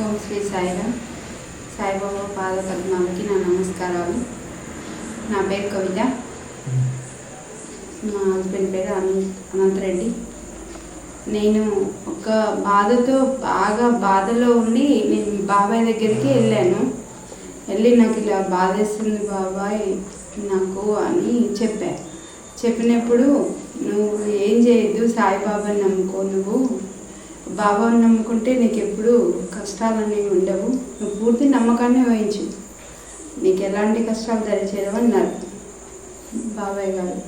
ఓం శ్రీ సాయిరామ్. సాయిబాబా పాద పద్మాలకి నా నమస్కారాలు. నా పేరు కవిత. మా హస్బెండ్ పేరు అనంత్ అనంతరెడ్డి నేను ఒక బాధతో బాగా బాధలో ఉండి నేను బాబాయ్ దగ్గరికి వెళ్ళాను. వెళ్ళి నాకు ఇలా బాధేస్తుంది బాబాయ్ నాకు అని చెప్పా. చెప్పినప్పుడు నువ్వు ఏం చేయొద్దు సాయిబాబాని నమ్ముకో నువ్వు. బాబాని నమ్ముకుంటే నీకు ఎప్పుడు కష్టాలు అనేవి ఉండవు. నువ్వు పూర్తి నమ్మకాన్ని వహించు. నీకు ఎలాంటి కష్టాలు దరిచేయడం అన్నారు బాబాయ్ గారు.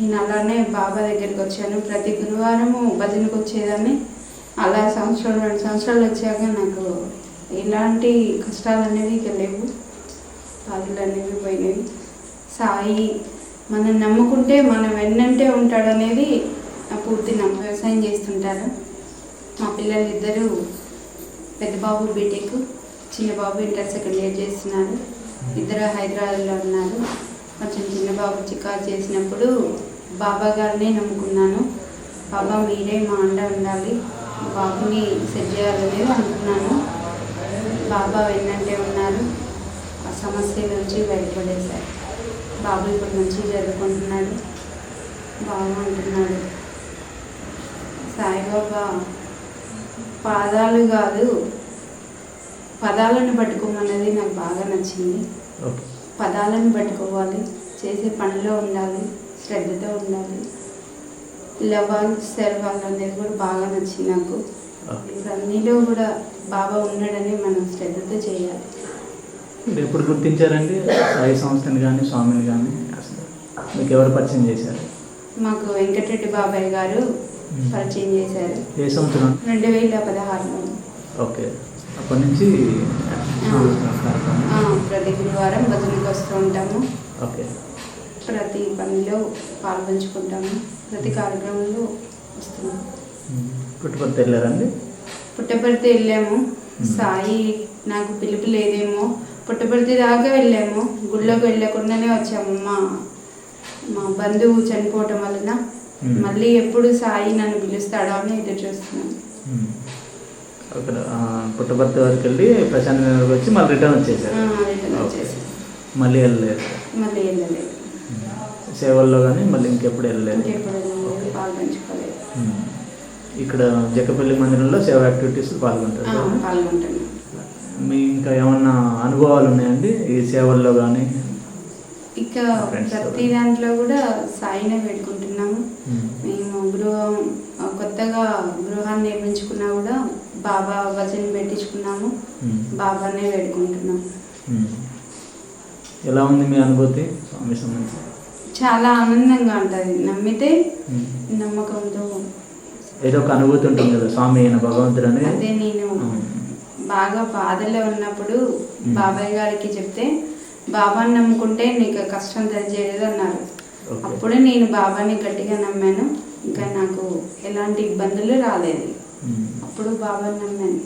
నేను అలానే బాబా దగ్గరికి వచ్చాను. ప్రతి గురువారము భజనకు వచ్చేదాన్ని అలా సంవత్సరం రెండు సంవత్సరాలు వచ్చాక నాకు ఎలాంటి కష్టాలు అనేవి ఇక లేవు. బాధలు అనేవి పోయినవి సాయి మనం నమ్ముకుంటే మనం వెన్నంటే ఉంటాడనేది నా పూర్తి నమ్మ వ్యవసాయం చేస్తుంటారు. మా పిల్లలు ఇద్దరు పెద్ద బాబు బీటెక్ చిన్న బాబు ఇంటర్ సెకండ్ ఇయర్ చేస్తున్నారు. ఇద్దరు హైదరాబాద్లో ఉన్నారు. కొంచెం చిన్న బాబు చికాకు చేసినప్పుడు బాబా గారిని నమ్ముకున్నాను. బాబా మీరే మా అండ ఉండాలి. బాబుని సెట్ చేయాలని అనుకున్నాను. బాబా ఏంటంటే ఉన్నారు. ఆ సమస్య నుంచి బయటపడేశారు. బాబు ఇప్పుడు మంచిగా చదువుకుంటున్నాడు. బాగుంటున్నాడు సాయిబాబా పాదాలు కాదు పదాలను పట్టుకోమన్నది నాకు బాగా నచ్చింది. పదాలను పట్టుకోవాలి చేసే పనిలో ఉండాలి శ్రద్ధతో ఉండాలి. లవాల్ సెర్వాల్ అనేది కూడా బాగా నచ్చింది నాకు. అన్నిలో కూడా బాబా ఉన్నాడని మనం శ్రద్ధతో చేయాలి. మీరు ఎప్పుడు గుర్తించారండి? సాయి సంస్థని కానీ స్వామిని కానీ అసలు మీకు ఎవరు పరిచయం చేశారు? మాకు వెంకటరెడ్డి బాబాయ్ గారు పరిచయం చేశారు ఏ సంవత్సరం? రెండు వేల పదహారులో. ఓకే. అప్పటి నుంచి ప్రతి గురువారం భజనకు వస్తూ ఉంటాము. ఓకే. ప్రతి పనిలో పాల్పంచుకుంటాము. ప్రతి కార్యక్రమంలో వస్తున్నాము పుట్టుపర్తి వెళ్ళారండి? పుట్టపర్తి వెళ్ళాము. సాయి నాకు పిలుపు లేదేమో. పుట్టపర్తి దాకా వెళ్ళాము. గుళ్ళోకి వెళ్ళకుండానే వచ్చాము. మా మా బంధువు చనిపోవటం వలన. మళ్ళీ ఎప్పుడు సాయి నన్ను పిలుస్తాడో అని ఎదురు చూస్తున్నాను. ఉమ్. అక్కడ పుట్టపర్తి వరకు వెళ్ళి ప్రశాంత్ నగర్కి వచ్చి మళ్ళీ రిటర్న్ వచ్చేసారు. మళ్ళీ వెళ్ళలేదు. మళ్ళీ వెళ్ళలేదు. సేవల్లో కానీ మళ్ళీ ఇంకెప్పుడు వెళ్ళలేదు. ఇక్కడ జక్కపల్లి మందిరంలో సేవ యాక్టివిటీస్ పాల్గొంటారు. మీ ఇంకా ఏమన్నా అనుభవాలు ఉన్నాయండి? ఈ సేవల్లో కానీ ఇక ప్రతి దాంట్లో కూడా సాయినే పెట్టుకుంటున్నాము. మేము. గృహం కొత్తగా గృహాన్ని నిర్మించుకున్నా కూడా బాబా భజన పెట్టించుకున్నాము. బాబానే వేడుకుంటున్నాం ఎలా ఉంది మీ అనుభూతి స్వామి సంబంధించి? చాలా ఆనందంగా ఉంటుంది. నమ్మితే నమ్మకంతో. ఏదో ఒక అనుభూతి ఉంటుంది కదా స్వామి అయిన భగవంతుడు అదే నేను బాగా బాధలో ఉన్నప్పుడు బాబాయ్ గారికి చెప్తే బాబాని నమ్ముకుంటే నీకు కష్టం తెలియజేయదు అన్నారు. అప్పుడు నేను బాబాని గట్టిగా నమ్మాను. ఇంకా నాకు ఎలాంటి ఇబ్బందులు రాలేదు. అప్పుడు బాబాని నమ్మాను.